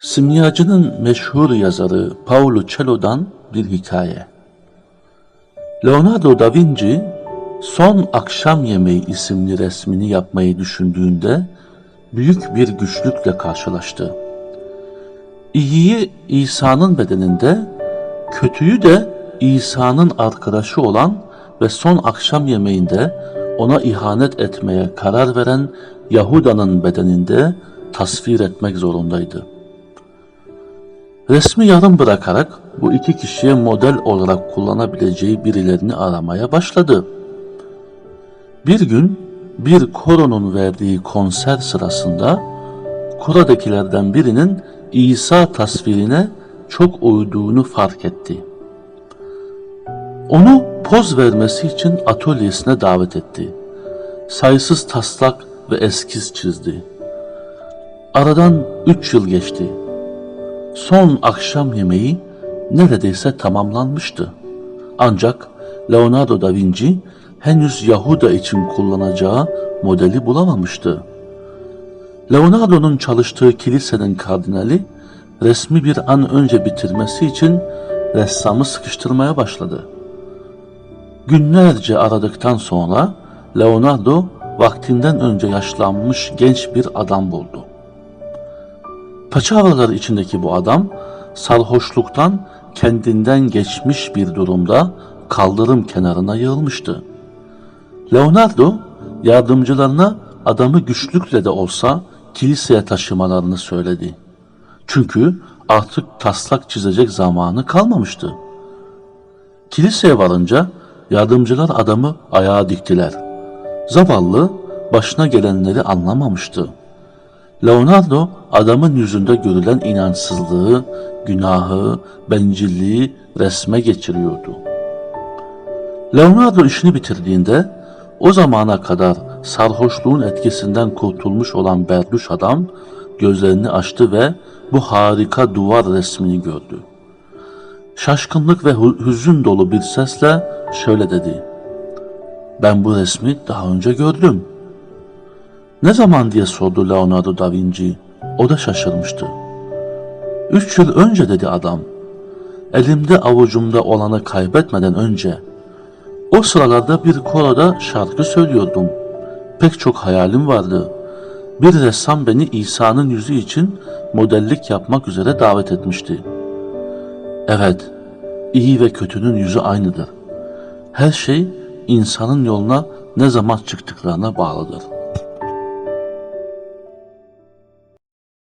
Simyacının meşhur yazarı Paulo Coelho'dan bir hikaye. Leonardo da Vinci Son Akşam Yemeği isimli resmini yapmayı düşündüğünde büyük bir güçlükle karşılaştı. İyiyi İsa'nın bedeninde, kötüyü de İsa'nın arkadaşı olan ve son akşam yemeğinde ona ihanet etmeye karar veren Yahuda'nın bedeninde tasvir etmek zorundaydı. Resmi yarım bırakarak bu iki kişiye model olarak kullanabileceği birilerini aramaya başladı. Bir gün bir koronun verdiği konser sırasında kuradakilerden birinin İsa tasvirine çok uyduğunu fark etti. Onu poz vermesi için atölyesine davet etti. Sayısız taslak ve eskiz çizdi. Aradan üç yıl geçti. Son akşam yemeği neredeyse tamamlanmıştı. Ancak Leonardo da Vinci henüz Yahuda için kullanacağı modeli bulamamıştı. Leonardo'nun çalıştığı kilisenin kardinali resmi bir an önce bitirmesi için ressamı sıkıştırmaya başladı. Günlerce aradıktan sonra Leonardo vaktinden önce yaşlanmış genç bir adam buldu. Paçavralar içindeki bu adam sarhoşluktan kendinden geçmiş bir durumda kaldırım kenarına yığılmıştı. Leonardo yardımcılarına adamı güçlükle de olsa kiliseye taşımalarını söyledi. Çünkü artık taslak çizecek zamanı kalmamıştı. Kiliseye varınca yardımcılar adamı ayağa diktiler. Zavallı başına gelenleri anlamamıştı. Leonardo adamın yüzünde görülen inançsızlığı, günahı, bencilliği resme geçiriyordu. Leonardo işini bitirdiğinde o zamana kadar sarhoşluğun etkisinden kurtulmuş olan berduş adam gözlerini açtı ve bu harika duvar resmini gördü. Şaşkınlık ve hü- hüzün dolu bir sesle şöyle dedi. Ben bu resmi daha önce gördüm. Ne zaman diye sordu Leonardo da Vinci. O da şaşırmıştı. Üç yıl önce dedi adam. Elimde avucumda olanı kaybetmeden önce. O sıralarda bir koroda şarkı söylüyordum. Pek çok hayalim vardı. Bir ressam beni İsa'nın yüzü için modellik yapmak üzere davet etmişti. Evet, iyi ve kötünün yüzü aynıdır. Her şey insanın yoluna ne zaman çıktıklarına bağlıdır.